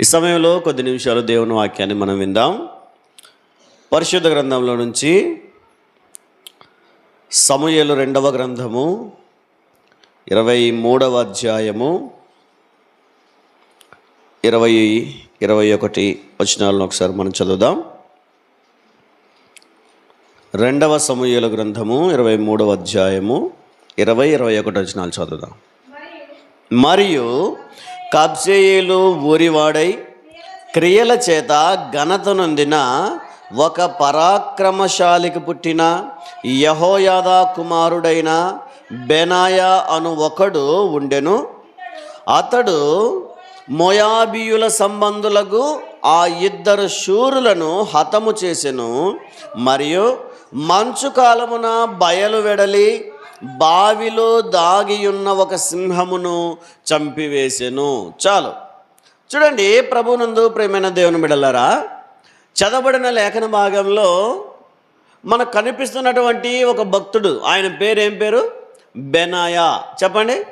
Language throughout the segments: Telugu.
ఈ సమయంలో కొద్ది నిమిషాలు దేవుని వాక్యాన్ని మనం విందాం. పరిశుద్ధ గ్రంథంలో నుంచి సమయలు రెండవ గ్రంథము ఇరవై మూడవ అధ్యాయము ఇరవై ఇరవై ఒకటి వచనాలను ఒకసారి మనం చదువుదాం. రెండవ సమూహల గ్రంథము ఇరవై మూడవ అధ్యాయము ఇరవై ఇరవై ఒకటి వచనాలు చదువుదాం. మరియు కబ్జేయులు ఊరివాడై క్రియల చేత ఘనత నొందిన ఒక పరాక్రమశాలికి పుట్టిన యహోయాదా కుమారుడైన బెనాయా అను ఒకడు ఉండెను. అతడు మొయాబియుల సంబంధులకు ఆ ఇద్దరు శూరులను హతము చేసెను. మరియు మంచు కాలమున బయలు వెడలి బావిలో దాగియున్న ఒక సింహమును చంపివేసెను. చాలు. చూడండి ప్రభునందు ప్రేమైన దేవుని బిడలరా చదవబడిన లేఖన భాగంలో మనకు కనిపిస్తున్నటువంటి ఒక భక్తుడు. ఆయన పేరు ఏం పేరు? బెనాయా. చెప్పండి.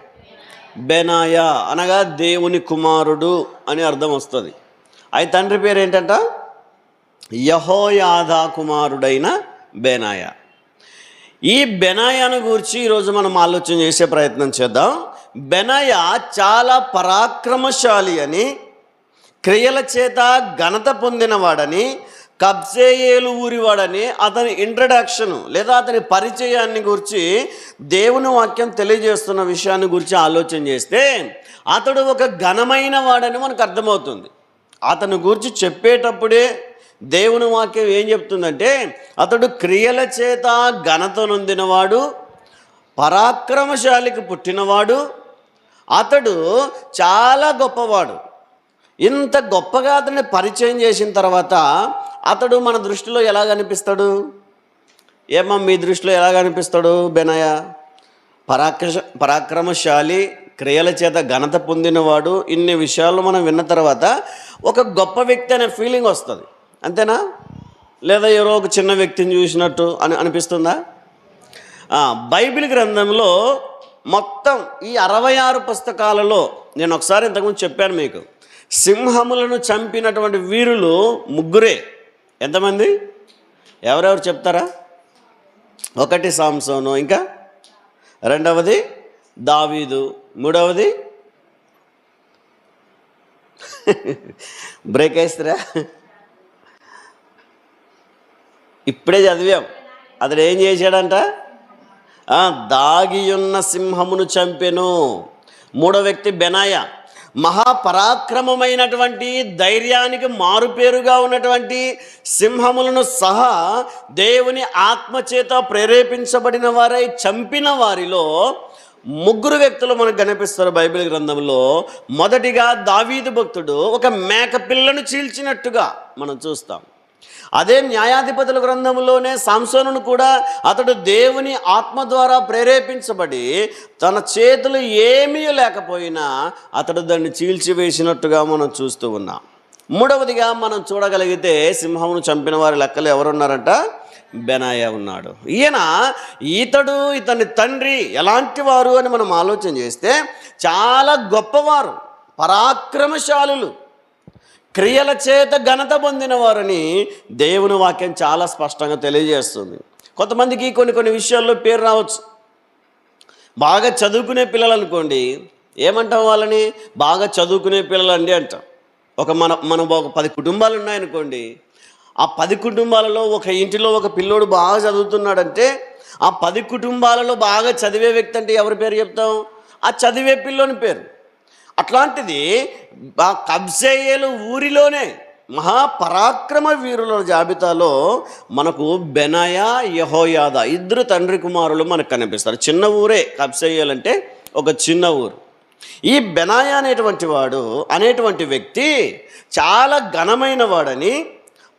బెనాయా. అనగా దేవుని కుమారుడు అని అర్థం వస్తుంది. ఆయన తండ్రి పేరు ఏంటంట యహోయాదా కుమారుడైన బెనాయా. ఈ బెనాయాను గురించి ఈరోజు మనం ఆలోచన చేసే ప్రయత్నం చేద్దాం. బెనాయ చాలా పరాక్రమశాలి అని క్రియల చేత ఘనత పొందినవాడని కబ్జేయేలు ఊరివాడని అతని ఇంట్రడక్షన్ లేదా అతని పరిచయాన్ని గురించి దేవుని వాక్యం తెలియజేస్తున్న విషయాన్ని గురించి ఆలోచన చేస్తే అతడు ఒక ఘనమైన వాడని మనకు అర్థమవుతుంది. అతని గురించి చెప్పేటప్పుడే దేవుని వాక్యం ఏం చెప్తుందంటే అతడు క్రియల చేత ఘనత నొందినవాడు పరాక్రమశాలికి పుట్టినవాడు అతడు చాలా గొప్పవాడు. ఇంత గొప్పగా అతన్ని పరిచయం చేసిన తర్వాత అతడు మన దృష్టిలో ఎలా కనిపిస్తాడు? ఏమో మీ దృష్టిలో ఎలా కనిపిస్తాడు బెనయ? పరాక్ర పరాక్రమశాలి క్రియల చేత ఘనత పొందినవాడు. ఇన్ని విషయాలు మనం విన్న తర్వాత ఒక గొప్ప వ్యక్తి అనే ఫీలింగ్ వస్తుంది. అంతేనా? లేదా ఎవరో ఒక చిన్న వ్యక్తిని చూసినట్టు అని అనిపిస్తుందా? బైబిల్ గ్రంథంలో మొత్తం ఈ అరవై ఆరు పుస్తకాలలో నేను ఒకసారి ఇంతకుముందు చెప్పాను మీకు. సింహములను చంపినటువంటి వీరులు ముగ్గురే. ఎంతమంది? ఎవరెవరు చెప్తారా? ఒకటి సాంసోను ఇంకా? రెండవది దావీదు మూడవది బ్రేక్ వేస్తారా ఇప్పుడే చదివాం. అతడు ఏం చేశాడంట? దాగియున్న సింహమును చంపెను. మూడో వ్యక్తి బెనాయ. మహాపరాక్రమమైనటువంటి ధైర్యానికి మారుపేరుగా ఉన్నటువంటి సింహములను సహా దేవుని ఆత్మచేత ప్రేరేపించబడిన వారై చంపిన వారిలో ముగ్గురు వ్యక్తులు మనకు కనిపిస్తారు బైబిల్ గ్రంథంలో. మొదటిగా దావీదు భక్తుడు ఒక మేక పిల్లను చీల్చినట్టుగా మనం చూస్తాం. అదే న్యాయాధిపతుల గ్రంథంలోనే సాంసోనును కూడా అతడు దేవుని ఆత్మ ద్వారా ప్రేరేపించబడి తన చేతులు ఏమీ లేకపోయినా అతడు దాన్ని చీల్చివేసినట్టుగా మనం చూస్తూ ఉన్నాం. మూడవదిగా మనం చూడగలిగితే సింహమును చంపిన వారి లెక్కలు ఎవరున్నారంట? బెనాయ ఉన్నాడు. ఈయన ఇతడు ఇతని తండ్రి ఎలాంటి వారు అని మనం ఆలోచన చేస్తే చాలా గొప్పవారు పరాక్రమశాలులు. క్రియల చేత ఘనత పొందిన వారని దేవుని వాక్యం చాలా స్పష్టంగా తెలియజేస్తుంది. కొంతమందికి కొన్ని కొన్ని విషయాల్లో పేరు రావచ్చు. బాగా చదువుకునే పిల్లలు అనుకోండి ఏమంటాం వాళ్ళని? బాగా చదువుకునే పిల్లలు అండి అంటాం. ఒక మన మనం ఒక పది కుటుంబాలు ఉన్నాయనుకోండి ఆ పది కుటుంబాలలో ఒక ఇంటిలో ఒక పిల్లోడు బాగా చదువుతున్నాడంటే ఆ పది కుటుంబాలలో బాగా చదివే వ్యక్తి అంటే ఎవరి పేరు చెప్తాం? ఆ చదివే పిల్లోని పేరు. అట్లాంటిది ఆ కబ్జేయేలు ఊరిలోనే మహాపరాక్రమ వీరుల జాబితాలో మనకు బెనయ యహోయాద ఇద్దరు తండ్రి కుమారులు మనకు కనిపిస్తారు. చిన్న ఊరే కబ్జేయేలు అంటే ఒక చిన్న ఊరు. ఈ బెనాయ అనేటువంటి వాడు అనేటువంటి వ్యక్తి చాలా ఘనమైన వాడని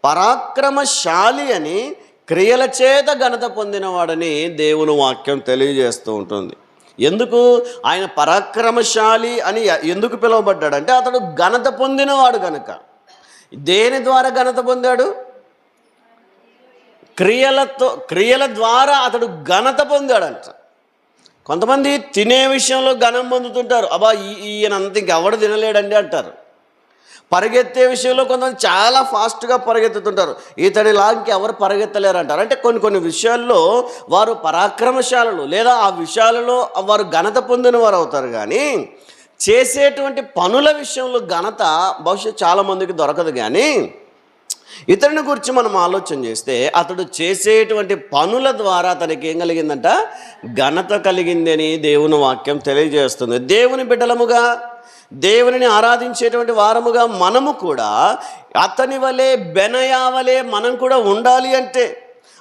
పరాక్రమశాలి అని క్రియల చేత ఘనత పొందినవాడని దేవుని వాక్యం తెలియజేస్తూ ఉంటుంది. ఎందుకు? ఆయన పరాక్రమశాలి అని ఎందుకు పిలువబడ్డాడంటే అతడు ఘనత పొందినవాడు కనుక దేని ద్వారా ఘనత పొందాడు? క్రియలతో క్రియల ద్వారా అతడు ఘనత పొందాడంట. కొంతమంది తినే విషయంలో ఘనం పొందుతుంటారు. అబ్బా ఈ- ఈయన అంత ఇంకెవడు తినలేడండి అంటారు. పరిగెత్తే విషయంలో కొంతమంది చాలా ఫాస్ట్గా పరిగెత్తుతుంటారు. ఇతడి లాంటి ఎవరు పరిగెత్తలేరు అంటారు అంటే కొన్ని కొన్ని విషయాల్లో వారు పరాక్రమశాలలు లేదా ఆ విషయాలలో వారు ఘనత పొందిన వారు అవుతారు కానీ చేసేటువంటి పనుల విషయంలో ఘనత బహుశా చాలామందికి దొరకదు కానీ ఇతరుని గురించి మనం ఆలోచన చేస్తే అతడు చేసేటువంటి పనుల ద్వారా అతనికి ఏం కలిగిందంట? ఘనత కలిగిందని దేవుని వాక్యం తెలియజేస్తుంది. దేవుని బిడ్డలముగా దేవునిని ఆరాధించేటువంటి వారముగా మనము కూడా అతని వలె బెనయా వలె మనం కూడా ఉండాలి అంటే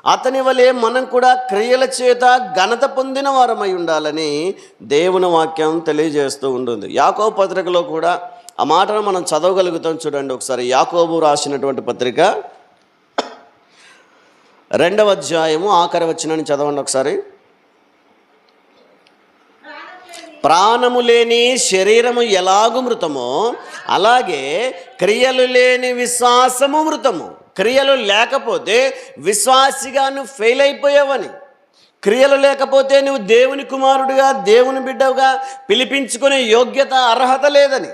అతని వలె మనం కూడా క్రియల చేత ఘనత పొందిన వారమై ఉండాలని దేవుని వాక్యం తెలియజేస్తూ ఉంటుంది. యాకో పత్రికలో కూడా ఆ మాటను మనం చదవగలుగుతాం చూడండి ఒకసారి. యాకోబు రాసినటువంటి పత్రిక రెండవ అధ్యాయము ఆఖరి వచ్చినని చదవండి ఒకసారి. ప్రాణము లేని శరీరము ఎలాగు మృతమో అలాగే క్రియలు లేని విశ్వాసము మృతము. క్రియలు లేకపోతే విశ్వాసిగా నువ్వు ఫెయిల్ అయిపోయావని. క్రియలు లేకపోతే నువ్వు దేవుని కుమారుడిగా దేవుని బిడ్డగా పిలిపించుకునే యోగ్యత అర్హత లేదని.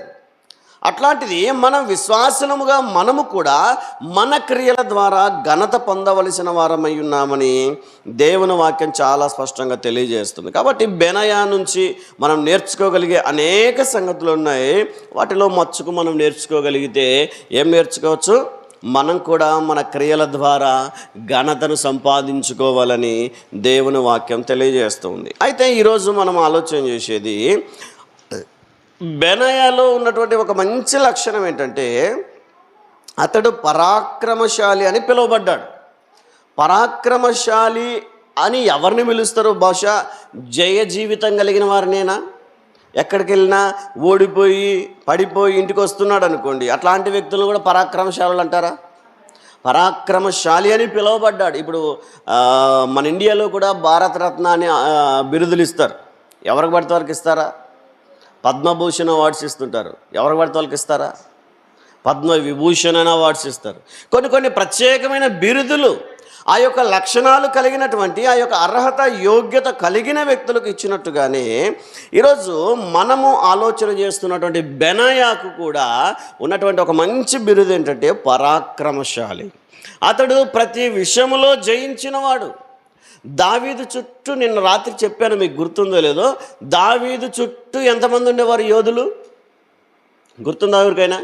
అట్లాంటిది మనం విశ్వాసనముగా మనము కూడా మన క్రియల ద్వారా ఘనత పొందవలసిన వారమై ఉన్నామని దేవుని వాక్యం చాలా స్పష్టంగా తెలియజేస్తుంది. కాబట్టి బెనయా నుంచి మనం నేర్చుకోగలిగే అనేక సంగతులు ఉన్నాయి. వాటిలో మచ్చుకు మనం నేర్చుకోగలిగితే ఏం నేర్చుకోవచ్చు? మనం కూడా మన క్రియల ద్వారా ఘనతను సంపాదించుకోవాలని దేవుని వాక్యం తెలియజేస్తుంది. అయితే ఈరోజు మనం ఆలోచన చేసేది బెనయాలో ఉన్నటువంటి ఒక మంచి లక్షణం ఏంటంటే అతడు పరాక్రమశాలి అని పిలువబడ్డాడు. పరాక్రమశాలి అని ఎవరిని పిలుస్తారు? బహుశా జయ జీవితం కలిగిన వారినేనా? ఎక్కడికి వెళ్ళినా ఓడిపోయి పడిపోయి ఇంటికి వస్తున్నాడు అనుకోండి అట్లాంటి వ్యక్తులు కూడా పరాక్రమశాలులు అంటారా? పరాక్రమశాలి అని పిలువబడ్డాడు. ఇప్పుడు మన ఇండియాలో కూడా భారతరత్న అని బిరుదులు ఇస్తారు. ఎవరికి పడితే వారికి ఇస్తారా? పద్మభూషణ్ అవార్డ్స్ ఇస్తుంటారు. ఎవరికి పడితే వాళ్ళకి ఇస్తారా? పద్మ విభూషణ్ అని అవార్డ్స్ ఇస్తారు. కొన్ని కొన్ని ప్రత్యేకమైన బిరుదులు ఆ యొక్క లక్షణాలు కలిగినటువంటి ఆ యొక్క అర్హత యోగ్యత కలిగిన వ్యక్తులకు ఇచ్చినట్టుగానే ఈరోజు మనము ఆలోచన చేస్తున్నటువంటి బెనయాకు కూడా ఉన్నటువంటి ఒక మంచి బిరుదు ఏంటంటే పరాక్రమశాలి. అతడు ప్రతి విషయంలో జయించినవాడు. దావీదు చుట్టూ నిన్న రాత్రి చెప్పాను మీకు గుర్తుందో లేదో. దావీదు చుట్టూ ఎంతమంది ఉండేవారు యోధులు? గుర్తుందా ఎవరికైనా?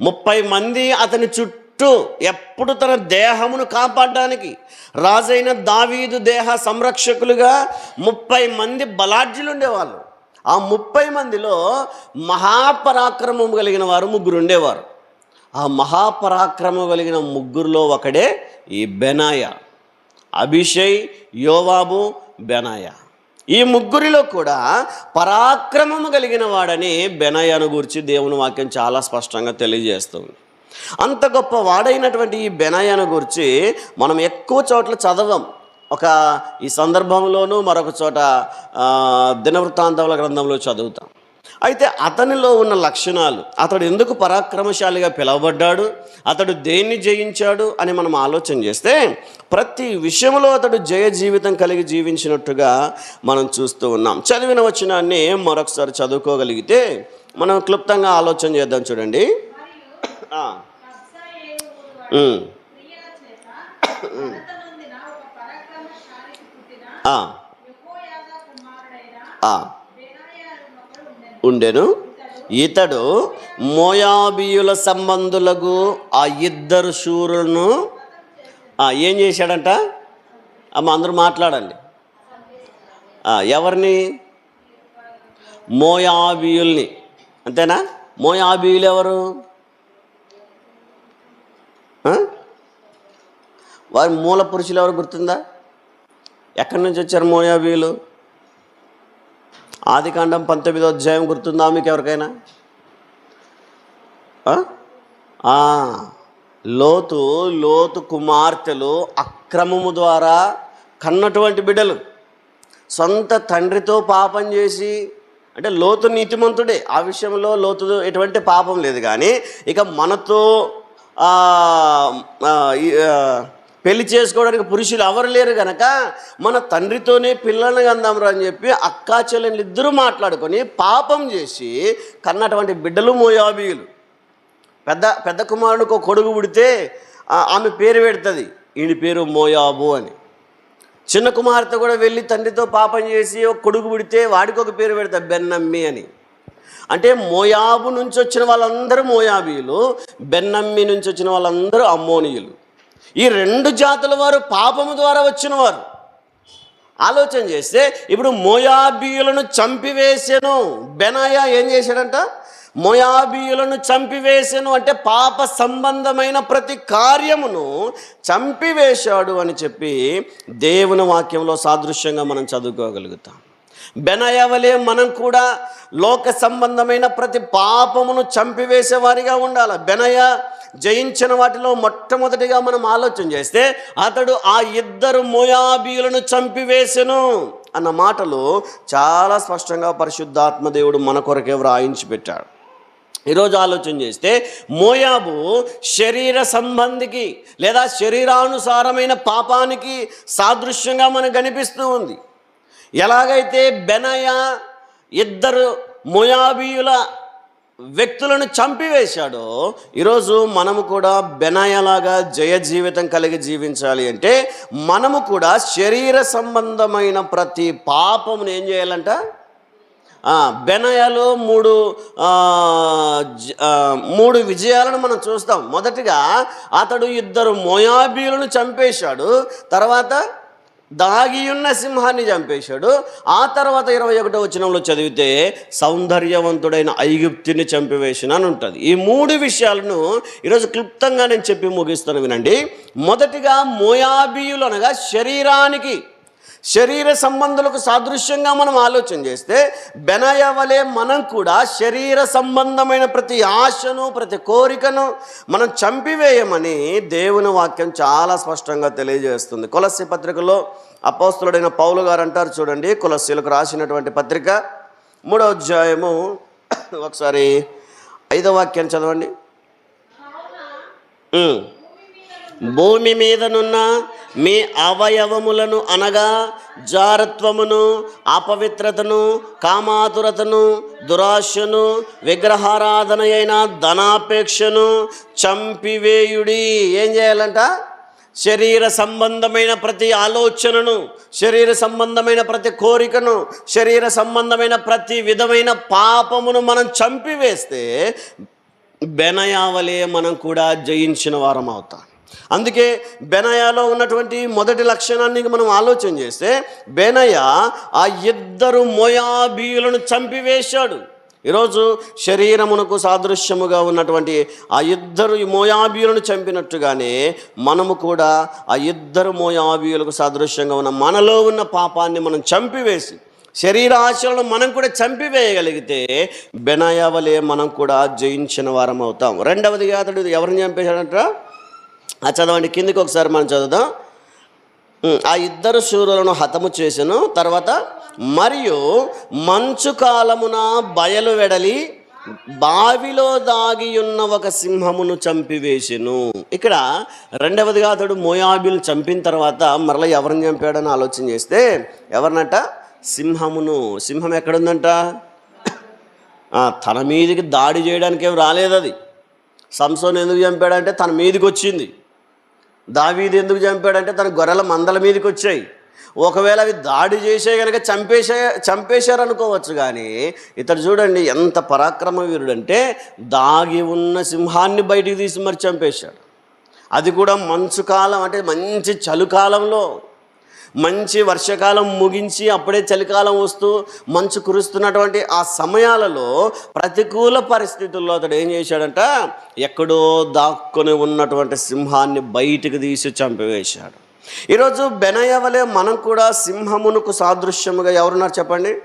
ముప్పై మంది అతని చుట్టూ ఎప్పుడు తన దేహమును కాపాడడానికి రాజైన దావీదు దేహ సంరక్షకులుగా ముప్పై మంది బలాఢ్యులు ఉండేవాళ్ళు. ఆ ముప్పై మందిలో మహాపరాక్రమం కలిగిన వారు ముగ్గురు ఉండేవారు. ఆ మహాపరాక్రమం కలిగిన ముగ్గురులో ఒకడే ఈ బెనాయా. అభిషయ్ యోవాబు బెనాయా. ఈ ముగ్గురిలో కూడా పరాక్రమము కలిగిన వాడని బెనయాను గురించి దేవుని వాక్యం చాలా స్పష్టంగా తెలియజేస్తుంది. అంత గొప్ప వాడైనటువంటి ఈ బెనయాను గురించి మనం ఎక్కువ చోట్ల చదవం. ఒక ఈ సందర్భంలోనూ మరొక చోట ఆ, దినవృత్తాంతముల గ్రంథంలో చదువుతాం. అయితే అతనిలో ఉన్న లక్షణాలు అతడు ఎందుకు పరాక్రమశాలిగా పిలవబడ్డాడు అతడు దేన్ని జయించాడు అని మనం ఆలోచన చేస్తే ప్రతి విషయంలో అతడు జయ జీవితం కలిగి జీవించినట్టుగా మనం చూస్తూ ఉన్నాం. చదివిన వచనాన్ని మరొకసారి చదువుకోగలిగితే మనం క్లుప్తంగా ఆలోచన చేద్దాం చూడండి. ఆ. ఉండెను. ఇతడు మోయాబీయుల సంబంధులకు ఆ ఇద్దరు శూరులను ఏం చేశాడంట? అమ్మ అందరూ మాట్లాడండి. ఎవరిని? మోయాబీయుల్ని. అంతేనా? మోయాబీయులు ఎవరు? వారి మూల పురుషులు ఎవరు గుర్తుందా? ఎక్కడి నుంచి వచ్చారు మోయాబీయులు? ఆదికాండం పంతొమ్మిదో అధ్యాయం గుర్తుందా మీకు ఎవరికైనా? లోతు లోతు కుమార్తెలు అక్రమము ద్వారా కన్నటువంటి బిడ్డలు. సొంత తండ్రితో పాపం చేసి అంటే లోతు నీతిమంతుడే. ఆ విషయంలో లోతు ఎటువంటి పాపం లేదు కానీ ఇక మనతో పెళ్ళి చేసుకోవడానికి పురుషులు ఎవరు లేరు గనక మన తండ్రితోనే పిల్లల్ని కందాంరా అని చెప్పి అక్కా చెల్లెళ్ళు ఇద్దరు మాట్లాడుకొని పాపం చేసి కన్నటువంటి బిడ్డలు మోయాబీయులు. పెద్ద పెద్ద కుమారునికి ఒక కొడుకు పుడితే ఆమె పేరు పెడుతుంది. ఈయన పేరు మోయాబు అని. చిన్న కుమార్తె కూడా వెళ్ళి తండ్రితో పాపం చేసి ఒక కొడుకు పుడితే వాడికి ఒక పేరు పెడతా బెన్నమ్మి అని. అంటే మోయాబు నుంచి వచ్చిన వాళ్ళందరూ మోయాబీయులు బెన్నమ్మి నుంచి వచ్చిన వాళ్ళందరూ అమ్మోనియులు. ఈ రెండు జాతుల వారు పాపము ద్వారా వచ్చిన వారు ఆలోచన చేస్తే ఇప్పుడు మోయాబీయులను చంపివేసెను. బెనాయా ఏం చేశాడంట? మోయాబీయులను చంపివేసెను అంటే పాప సంబంధమైన ప్రతి కార్యమును చంపివేశాడు అని చెప్పి దేవుని వాక్యంలో సాదృశ్యంగా మనం చదువుకోగలుగుతాం. బెనయవలే మనం కూడా లోక సంబంధమైన ప్రతి పాపమును చంపివేసేవారిగా ఉండాలి. బెనయ జయించిన వాటిలో మొట్టమొదటిగా మనం ఆలోచన చేస్తే అతడు ఆ ఇద్దరు మోయాబీయులను చంపివేసెను అన్న మాటలు చాలా స్పష్టంగా పరిశుద్ధాత్మ దేవుడు మన కొరకే వ్రాయించి పెట్టాడు. ఈరోజు ఆలోచన చేస్తే మోయాబు శరీర సంబంధికి లేదా శరీరానుసారమైన పాపానికి సాదృశ్యంగా మనకు కనిపిస్తూ ఉంది. ఎలాగైతే బెనయ ఇద్దరు మోయాబీయుల వ్యక్తులను చంపివేశాడో ఈరోజు మనము కూడా బెనాయలాగా జయ జీవితం కలిగి జీవించాలి అంటే మనము కూడా శరీర సంబంధమైన ప్రతి పాపమును ఏం చేయాలంట? ఆ, బెనయలో మూడు జ- మూడు విజయాలను మనం చూస్తాం. మొదటిగా అతడు ఇద్దరు మోయాబీలను చంపేశాడు. తర్వాత దాగియున్న సింహాన్ని చంపేశాడు. ఆ తర్వాత ఇరవై ఒకటో వచనంలో చదివితే సౌందర్యవంతుడైన ఐగుప్తిని చంపివేసిన అని ఉంటుంది. ఈ మూడు విషయాలను ఈరోజు క్లుప్తంగా నేను చెప్పి ముగిస్తాను వినండి. మొదటిగా మోయాబీయులు అనగా శరీరానికి శరీర సంబంధులకు సాదృశ్యంగా మనం ఆలోచన చేస్తే బెనయ వలె మనం కూడా శరీర సంబంధమైన ప్రతి ఆశను ప్రతి కోరికను మనం చంపివేయమని దేవుని వాక్యం చాలా స్పష్టంగా తెలియజేస్తుంది కొలస్సి పత్రికలో అపోస్తులుడైన పౌలు గారు అంటారు చూడండి కొలస్సీలకు రాసినటువంటి పత్రిక మూడో అధ్యాయము ఒకసారి ఐదో వాక్యాన్ని చదవండి. భూమి మీదనున్న మీ అవయవములను అనగా జారత్వమును అపవిత్రతను కామాతురతను దురాశను విగ్రహారాధన అయిన ధనాపేక్షను చంపివేయుడి. ఏం చేయాలంట? శరీర సంబంధమైన ప్రతి ఆలోచనను శరీర సంబంధమైన ప్రతి కోరికను శరీర సంబంధమైన ప్రతి విధమైన పాపమును మనం చంపివేస్తే బెనయావలే మనం కూడా జయించిన వారం అవుతాం అందుకే బెనయాలో ఉన్నటువంటి మొదటి లక్షణాన్ని మనం ఆలోచన చేస్తే బెనయ ఆ ఇద్దరు మోయాబీయులను చంపివేశాడు. ఈరోజు శరీరమునకు సాదృశ్యముగా ఉన్నటువంటి ఆ ఇద్దరు మోయాబీయులను చంపినట్టుగానే మనము కూడా ఆ ఇద్దరు మోయాబీయులకు సాదృశ్యంగా ఉన్న మనలో ఉన్న పాపాన్ని మనం చంపివేసి శరీర ఆశలను మనం కూడా చంపివేయగలిగితే బెనాయావలే మనం కూడా జయించిన వారం అవుతాం రెండవదిగా అతడు ఎవరిని చంపేశాడంట? ఆ చదవండి కిందికి ఒకసారి మనం చదువుదాం. ఆ ఇద్దరు శూరులను హతము చేసెను. తర్వాత మరియు మంచు కాలమున బయలు వెడలి బావిలో దాగి ఉన్న ఒక సింహమును చంపివేసెను. ఇక్కడ రెండవదిగా అతడు మోయాబిల్ చంపిన తర్వాత మరలా ఎవరిని చంపాడని ఆలోచన చేస్తే ఎవరినట? సింహమును. సింహం ఎక్కడుందంట? తన మీదికి దాడి చేయడానికి ఏం రాలేదు అది సంసోన్ ఎందుకు చంపాడంటే తన మీదికి వచ్చింది. దావీది ఎందుకు చంపాడంటే తన గొర్రెల మందల మీదకి వచ్చాయి. ఒకవేళ అవి దాడి చేసే కనుక చంపేసే చంపేశారనుకోవచ్చు కానీ ఇతడు చూడండి ఎంత పరాక్రమ వీరుడంటే దాగి ఉన్న సింహాన్ని బయటికి తీసి మరి చంపేశాడు. అది కూడా మంచు కాలం అంటే మంచి చలికాలంలో మంచి వర్షాకాలం ముగించి అప్పుడే చలికాలం వస్తూ మంచు కురుస్తున్నటువంటి ఆ సమయాలలో ప్రతికూల పరిస్థితుల్లో అతడు ఏం చేశాడంట? ఎక్కడో దాక్కుని ఉన్నటువంటి సింహాన్ని బయటికి తీసి చంపివేశాడు. ఈరోజు బెనయవలే మనం కూడా సింహమునకు సాదృశ్యముగా ఎవరున్నారు చెప్పండి?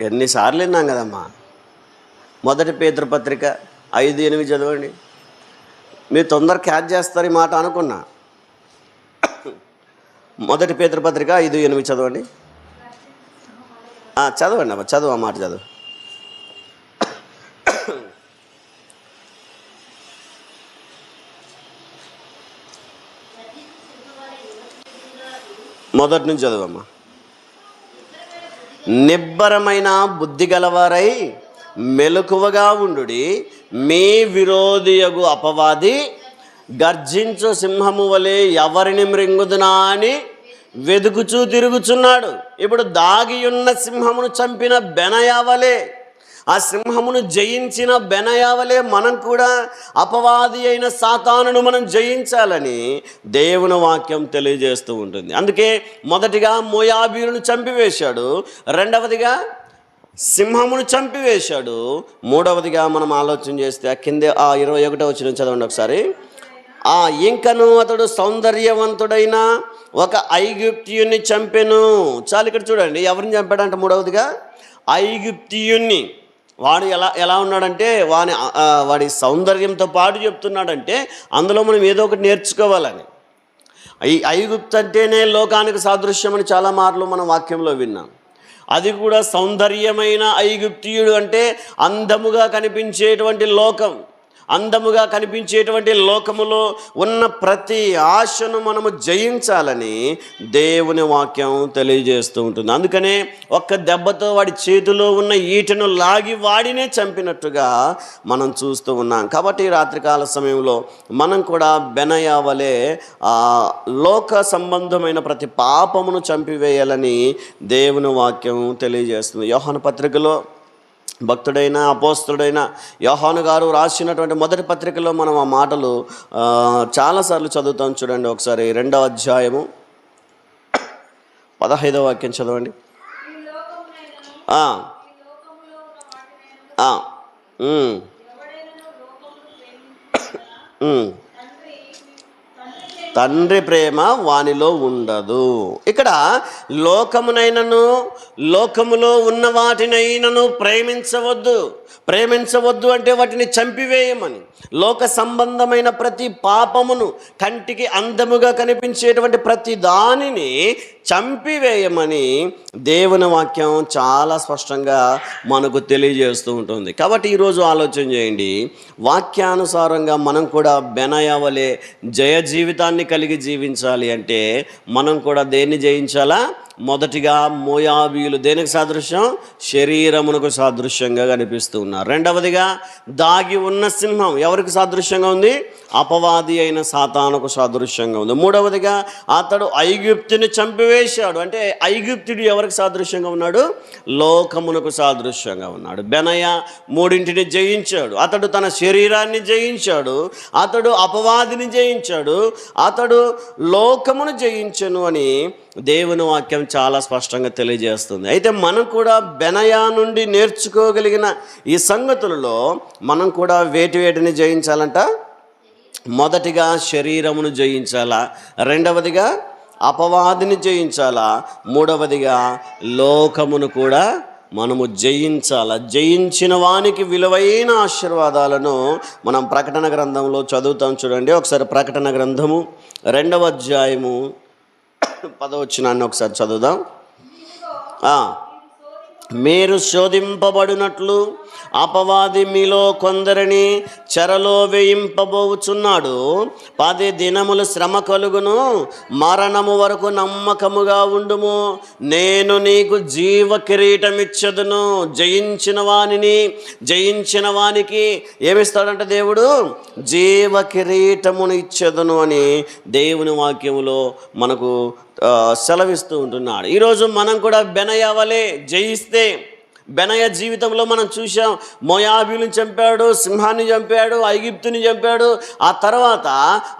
ఎన్నిసార్లు విన్నాం కదమ్మా? మొదటి పేతృపత్రిక ఐదు ఎనిమిది చదవండి. మీరు తొందర క్యాచ్ చేస్తారు ఈ మాట అనుకున్నా. మొదటి పేతృపత్రిక ఐదు ఎనిమిది చదవండి. చదవండి అమ్మ చదువు ఆ మాట చదువు. మొదటి నుంచి చదువమ్మా. నిబ్బరమైన బుద్ధి గలవారై మెలకువగా ఉండుడి. మీ విరోధియగు అపవాది గర్జించు సింహము వలె ఎవరిని మృంగుదునా అని వెదుకుచూ తిరుగుచున్నాడు. ఇప్పుడు దాగియున్న సింహమును చంపిన బెనయావలే ఆ సింహమును జయించిన బెనయావలే మనం కూడా అపవాది అయిన సాతానును మనం జయించాలని దేవుని వాక్యం తెలియజేస్తూ ఉంటుంది. అందుకే మొదటిగా మోయాబీరును చంపివేశాడు. రెండవదిగా సింహమును చంపివేశాడు. మూడవదిగా మనం ఆలోచన చేస్తే ఆ కింద ఆ ఇరవై ఒకటో వచ్చిన చదవండి ఒకసారి. ఆ ఇంకను అతడు సౌందర్యవంతుడైన ఒక ఐగుప్తియుని చంపెను. చాలు ఇక్కడ చూడండి ఎవరిని చంపాడంటే మూడవదిగా? ఐగుప్తియుణ్ణి వాడు ఎలా ఎలా ఉన్నాడంటే వాని వాడి సౌందర్యంతో పాటు చెప్తున్నాడంటే అందులో మనం ఏదో ఒకటి నేర్చుకోవాలని. ఐ ఐగుప్తు అంటేనే లోకానికి సాదృశ్యం అని చాలా మార్లు మనం వాక్యంలో విన్నాం. అది కూడా సౌందర్యమైన ఐగుప్తియుడు అంటే అందముగా కనిపించేటువంటి లోకం. అందముగా కనిపించేటువంటి లోకములో ఉన్న ప్రతి ఆశను మనము జయించాలని దేవుని వాక్యం తెలియజేస్తూ ఉంటుంది. అందుకనే ఒక్క దెబ్బతో వాడి చేతిలో ఉన్న ఈటను లాగి వాడినే చంపినట్టుగా మనం చూస్తూ ఉన్నాం. కాబట్టి రాత్రికాల సమయంలో మనం కూడా బెనయావలే ఆ లోక సంబంధమైన ప్రతి పాపమును చంపివేయాలని దేవుని వాక్యం తెలియజేస్తుంది. యోహన పత్రికలో భక్తుడైన అపోస్తుడైన యోహాను గారు రాసినటువంటి మొదటి పత్రికలో మనం ఆ మాటలు చాలాసార్లు చదువుతాం చూడండి ఒకసారి. రెండవ అధ్యాయము. పదహైదవ వాక్యం చదవండి. తండ్రి ప్రేమ వానిలో ఉండదు. ఇక్కడ లోకమునైనను లోకములో ఉన్న వాటినైనను ప్రేమించవద్దు. ప్రేమించవద్దు అంటే వాటిని చంపివేయమని. లోక సంబంధమైన ప్రతి పాపమును కంటికి అందముగా కనిపించేటువంటి ప్రతి దానిని చంపివేయమని దేవుని వాక్యం చాలా స్పష్టంగా మనకు తెలియజేస్తూ ఉంటుంది. కాబట్టి ఈరోజు ఆలోచన చేయండి. వాక్యానుసారంగా మనం కూడా బెనయవలే జయ జీవితాన్ని కలిగి జీవించాలి అంటే మనం కూడా దేన్ని జయించాలా? మొదటిగా మోయాబీలు దేనికి సాదృశ్యం? శరీరమునకు సాదృశ్యంగా కనిపిస్తూ ఉన్నారు రెండవదిగా దాగి ఉన్న సింహం ఎవరికి సాదృశ్యంగా ఉంది? అపవాది అయిన సాతానుకు సాదృశ్యంగా ఉంది. మూడవదిగా అతడు ఐగుప్తుని చంపివేశాడు. అంటే ఐగుప్తుడు ఎవరికి సాదృశ్యంగా ఉన్నాడు? లోకమునకు సాదృశ్యంగా ఉన్నాడు. బెనయ మూడింటిని జయించాడు. అతడు తన శరీరాన్ని జయించాడు. అతడు అపవాదిని జయించాడు. అతడు లోకమును జయించను అని దేవుని వాక్యం చాలా స్పష్టంగా తెలియజేస్తుంది. అయితే మనం కూడా బెనయా నుండి నేర్చుకోగలిగిన ఈ సంగతులలో మనం కూడా వేటి వేటిని జయించాలంట? మొదటిగా శరీరమును జయించాలా? రెండవదిగా అపవాదిని జయించాలా? మూడవదిగా లోకమును కూడా మనము జయించాల? జయించిన వానికి విలువైన ఆశీర్వాదాలను మనం ప్రకటన గ్రంథంలో చదువుతాం చూడండి. ఒకసారి ప్రకటన గ్రంథము రెండవ అధ్యాయము పదవచనాన్ని ఒకసారి చదువుదాం. మీరు శోధింపబడినట్లు అపవాది మీలో కొందరిని చెరలో వేయింపబోచున్నాడు. పది దినములు శ్రమ కలుగును మరణము వరకు నమ్మకముగా ఉండుము. నేను నీకు జీవ కిరీటమిచ్చదును. జయించిన వానిని జయించిన వానికి ఏమిస్తాడంటే దేవుడు? జీవ కిరీటమును ఇచ్చదును అని దేవుని వాక్యములో మనకు సెలవిస్తూ ఉంటున్నాడు. ఈరోజు మనం కూడా బెనయవలే జయిస్తే బెనయ జీవితంలో మనం చూసాం మోయాబీలను చంపాడు సింహాన్ని చంపాడు ఐగిప్తుని చంపాడు. ఆ తర్వాత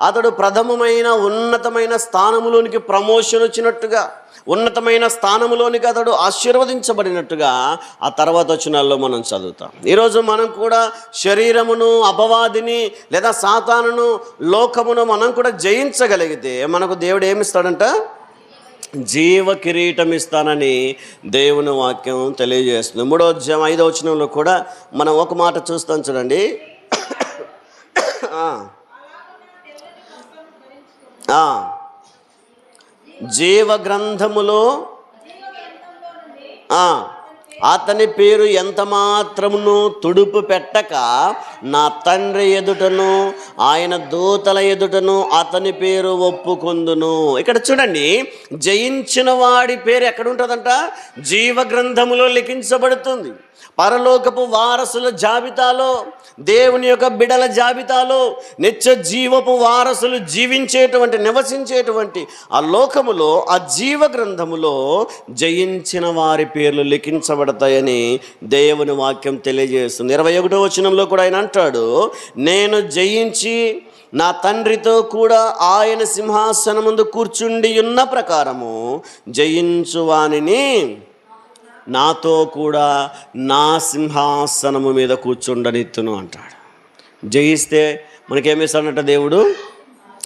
అతడు ప్రథమమైన ఉన్నతమైన స్థానములోనికి ప్రమోషన్ వచ్చినట్టుగా ఉన్నతమైన స్థానములోనికి అతడు ఆశీర్వదించబడినట్టుగా ఆ తర్వాత వచ్చినాల్లో మనం చదువుతాం. ఈరోజు మనం కూడా శరీరమును అపవాదిని లేదా సాతానును లోకమును మనం కూడా జయించగలిగితే మనకు దేవుడు ఏమిస్తాడంట? జీవ కిరీటం ఇస్తానని దేవుని వాక్యం తెలియజేస్తుంది. మూడో అధ్యాయం ఐదో వచనంలో కూడా మనం ఒక మాట చూస్తాం చూడండి. జీవ గ్రంథములో అతని పేరు ఎంత మాత్రమును తుడుపు పెట్టక నా తండ్రి ఎదుటను ఆయన దూతల ఎదుటను అతని పేరు ఒప్పుకొందును. ఇక్కడ చూడండి జయించిన వాడి పేరు ఎక్కడ ఉంటుందంట? జీవ గ్రంథములో లిఖించబడుతుంది. పరలోకపు వారసుల జాబితాలో దేవుని యొక్క బిడల జాబితాలో నిత్య జీవపు వారసులు జీవించేటువంటి నివసించేటువంటి ఆ లోకములో ఆ జీవ గ్రంథములో జయించిన వారి పేర్లు లిఖించబడతాయని దేవుని వాక్యం తెలియజేస్తుంది. ఇరవై ఒకటో వచనంలో కూడా ఆయన అంటాడు నేను జయించి నా తండ్రితో కూడా ఆయన సింహాసనం ముందు కూర్చుండి ఉన్న ప్రకారము జయించు వానిని నాతో కూడా నా సింహాసనము మీద కూర్చుండనిత్తును అంటాడు. జయిస్తే మనకేమిస్తాడంట దేవుడు?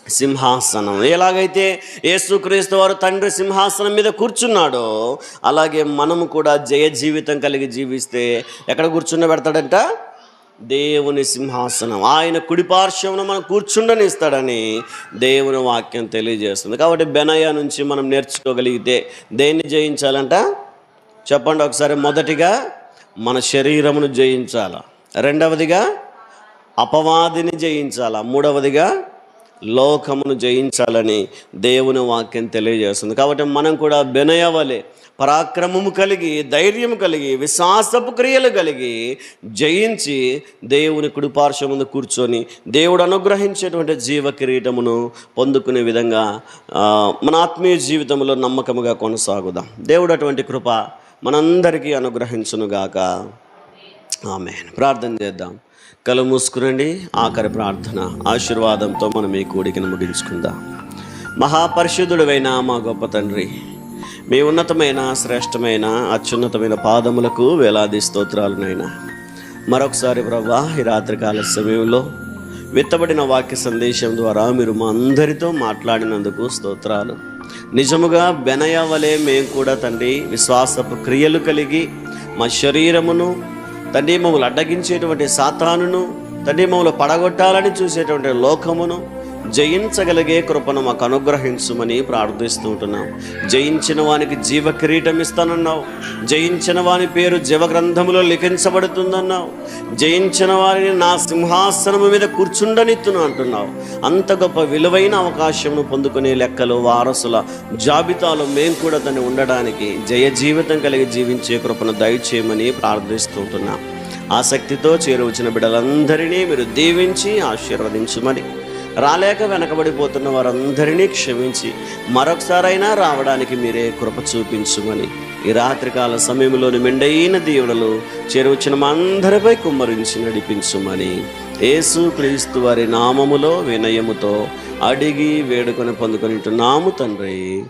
సింహాసనం. ఎలాగైతే యేసుక్రీస్తు వారు తండ్రి సింహాసనం మీద కూర్చున్నాడో అలాగే మనము కూడా జయ జీవితం కలిగి జీవిస్తే ఎక్కడ కూర్చున్న పెడతాడంట? దేవుని సింహాసనం. ఆయన కుడిపార్శ్వమును మనం కూర్చుండనిస్తాడని దేవుని వాక్యం తెలియజేస్తుంది. కాబట్టి బెనయ నుంచి మనం నేర్చుకోగలిగితే దేన్ని జయించాలంట? చెప్పండి ఒకసారి. మొదటిగా మన శరీరమును జయించాల? రెండవదిగా అపవాదిని జయించాల? మూడవదిగా లోకమును జయించాలని దేవుని వాక్యం తెలియజేస్తుంది. కాబట్టి మనం కూడా వినయవలే పరాక్రమము కలిగి ధైర్యం కలిగి విశ్వాసపు క్రియలు కలిగి జయించి దేవుని కుడిపార్శ్వ ముందు కూర్చొని దేవుడు అనుగ్రహించేటువంటి జీవ కిరీటమును పొందుకునే విధంగా మన ఆత్మీయ జీవితంలో నమ్మకముగా కొనసాగుదాం. దేవుడు అటువంటి కృప మనందరికీ అనుగ్రహించునుగాక. ఆమె ప్రార్థన చేద్దాం. కలు మూసుకునండి ఆఖరి ప్రార్థన ఆశీర్వాదంతో మనం ఈ కూడికను ముగించుకుందాం. మహాపరిశుద్ధుడువైన మా గొప్ప తండ్రి మీ ఉన్నతమైన శ్రేష్టమైన అత్యున్నతమైన పాదములకు వేలాది స్తోత్రాలునైనా. మరొకసారి ప్రభా ఈ రాత్రికాల సమయంలో విత్తబడిన వాక్య సందేశం ద్వారా మీరు మా అందరితో మాట్లాడినందుకు స్తోత్రాలు. నిజముగా బెనయ వలె మేము కూడా తండ్రి విశ్వాసపు క్రియలు కలిగి మా శరీరమును తండ్రి మమ్మల్ని అడ్డగించేటువంటి సాతానును తండ్రి మమ్మల్ని పడగొట్టాలని చూసేటువంటి లోకమును జయించగలిగే కృపను మాకు అనుగ్రహించుమని ప్రార్థిస్తూ ఉంటున్నాం. జయించిన వానికి జీవ కిరీటం ఇస్తానన్నావు. జయించిన వాని పేరు జీవ గ్రంథములో లిఖించబడుతుందన్నావు. జయించిన వారిని నా సింహాసనము మీద కూర్చుండనిత్తును అంటున్నావు. అంత గొప్ప విలువైన అవకాశమును పొందుకునే లెక్కలు వారసుల జాబితాలో మేము కూడా దాన్ని ఉండడానికి జయ జీవితం కలిగి జీవించే కృపను దయచేయమని ప్రార్థిస్తూ ఉంటున్నాం. ఆసక్తితో చేరువచ్చిన బిడ్డలందరినీ మీరు దీవించి ఆశీర్వదించమని రాలేక వెనకబడిపోతున్న వారందరినీ క్షమించి మరొకసారైనా రావడానికి మీరే కృప చూపించుమని. ఈ రాత్రికాల సమయంలోని మెండైన దీవుడలు చేరువచ్చిన మా అందరిపై కుమ్మరించి నడిపించుమని. యేసు క్రీస్తు వారి నామములో వినయముతో అడిగి వేడుకొని పొందుకొని నాము తండ్రి.